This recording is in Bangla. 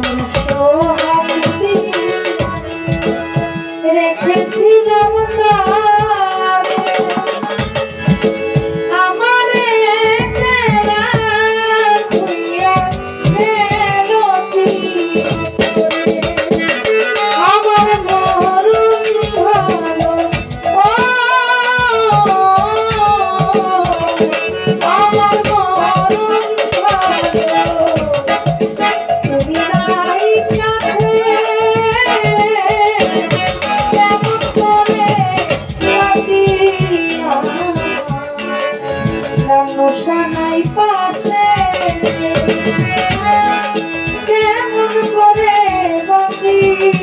Thank you. করে বন্দী